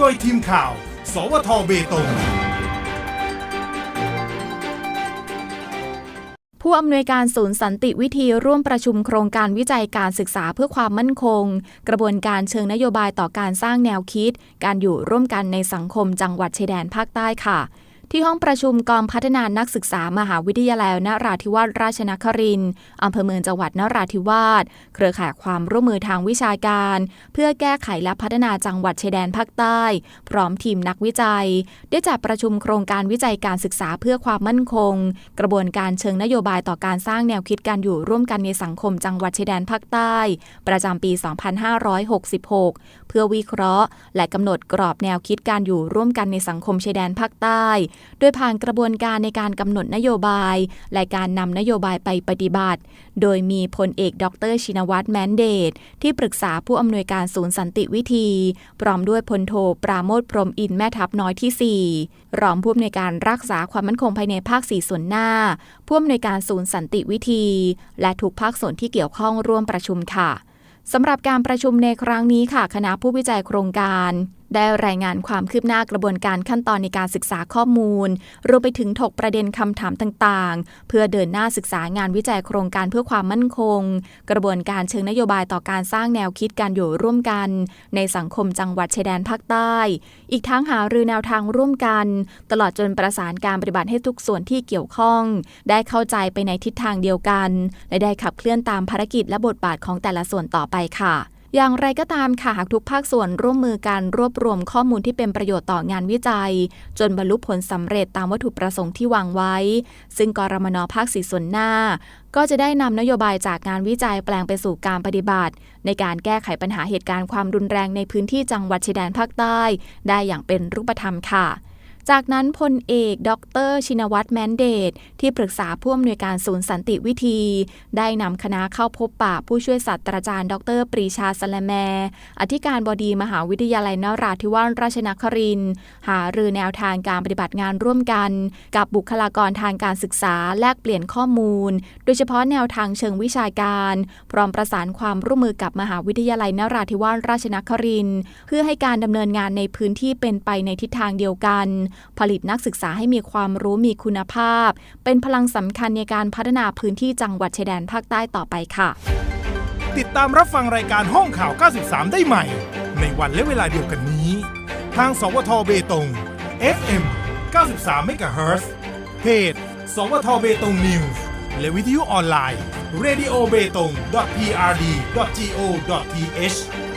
โดยทีมข่าว สวทเบตง ผู้อำนวยการศูนย์สันติวิธีร่วมประชุมโครงการวิจัยการศึกษาเพื่อความมั่นคง กระบวนการเชิงนโยบายต่อการสร้างแนวคิด การอยู่ร่วมกันในสังคมจังหวัดชายแดนภาคใต้ค่ะ ที่ห้องประชุมกองพัฒนานักศึกษามหาวิทยาลัยนราธิวาสราชนครินทร์อำเภอเมืองจังหวัดนราธิวาส เครือข่ายความร่วมมือทางวิชาการ เพื่อแก้ไขและพัฒนาจังหวัดชายแดนภาคใต้ พร้อมทีมนักวิจัย ได้จัดประชุมโครงการวิจัยการศึกษาเพื่อความมั่นคง กระบวนการเชิงนโยบายต่อการสร้างแนวคิดการอยู่ร่วมกันในสังคมจังหวัดชายแดนภาคใต้ ประจำปี 2566 เพื่อวิเคราะห์ และกำหนดกรอบแนวคิดการอยู่ร่วมกันในสังคมชายแดนภาคใต้โดยผ่านกระบวนการในการกำหนดนโยบายและการนำนโยบายไปปฏิบัติ โดยมีพลเอกดรชินวัตรแมนเดต ที่ปรึกษาผู้อำนวยการศูนย์สันติวิธี พร้อมด้วยพลโทปราโมทพรมอินแม่ทัพน้อยที่ 4 รองผู้อำนวยการรักษาความมั่นคงภายในภาค4ส่วนหน้า ผู้อำนวยการศูนย์สันติวิธี และทุกภาคส่วนที่เกี่ยวข้องร่วมประชุมค่ะสำหรับการประชุมในครั้งนี้ค่ะ คณะผู้วิจัยโครงการ ได้รายงานความคืบหน้ากระบวนการขั้นตอนในการศึกษาข้อมูล รวมไปถึงถกประเด็นคำถามต่างๆ เพื่อเดินหน้าศึกษางานวิจัยโครงการเพื่อความมั่นคง กระบวนการเชิงนโยบายต่อการสร้างแนวคิดการอยู่ร่วมกัน ในสังคมจังหวัดชายแดนภาคใต้ อีกทั้งหารือแนวทางร่วมกัน ตลอดจนประสานการปฏิบัติให้ทุกส่วนที่เกี่ยวข้อง ได้เข้าใจไปในทิศทางเดียวกัน และได้ขับเคลื่อนตามภารกิจและบทบาทของแต่ละส่วนต่อไปค่ะ อย่างไรก็ตามค่ะหากทุกภาคส่วนร่วมมือกันรวบรวมข้อมูลที่เป็นประโยชน์ต่องานวิจัย จนบรรลุผลสำเร็จตามวัตถุประสงค์ที่วางไว้ ซึ่งกรมนภาคสีส่วนหน้า ก็จะได้นำนโยบายจากงานวิจัยแปลงไปสู่การปฏิบัติ ในการแก้ไขปัญหาเหตุการณ์ความรุนแรงในพื้นที่จังหวัดชายแดนภาคใต้ ได้อย่างเป็นรูปธรรมค่ะ จากนั้นพลเอกดร ชินวัตรแมนเดต ที่ปรึกษาผู้อำนวยการศูนย์สันติวิธี ได้นำคณะเข้าพบปะผู้ช่วยศาสตราจารย์ ดร ปรีชาสละแม อธิการบดีมหาวิทยาลัยนราธิวาสราชนคริน หารือแนวทางการปฏิบัติงานร่วมกัน กับบุคลากรทางการศึกษาแลกเปลี่ยนข้อมูล โดยเฉพาะแนวทางเชิงวิชาการ พร้อมประสานความร่วมมือกับมหาวิทยาลัยนราธิวาสราชนคริน เพื่อให้การดำเนินงานในพื้นที่เป็นไปในทิศทางเดียวกันผลิตนักศึกษาให้มีความรู้มีคุณภาพ เป็นพลังสำคัญในการพัฒนาพื้นที่จังหวัดชายแดนภาคใต้ต่อไปค่ะ ติดตามรับฟังรายการห้องข่าว 93 ได้ใหม่ ในวันและเวลาเดียวกันนี้ ทาง สวทเบตง FM 93เมกะเฮิรตซ์เพจ สวทเบตงนิวส์และวิทยุออนไลน์ radio b e t o n g prd go th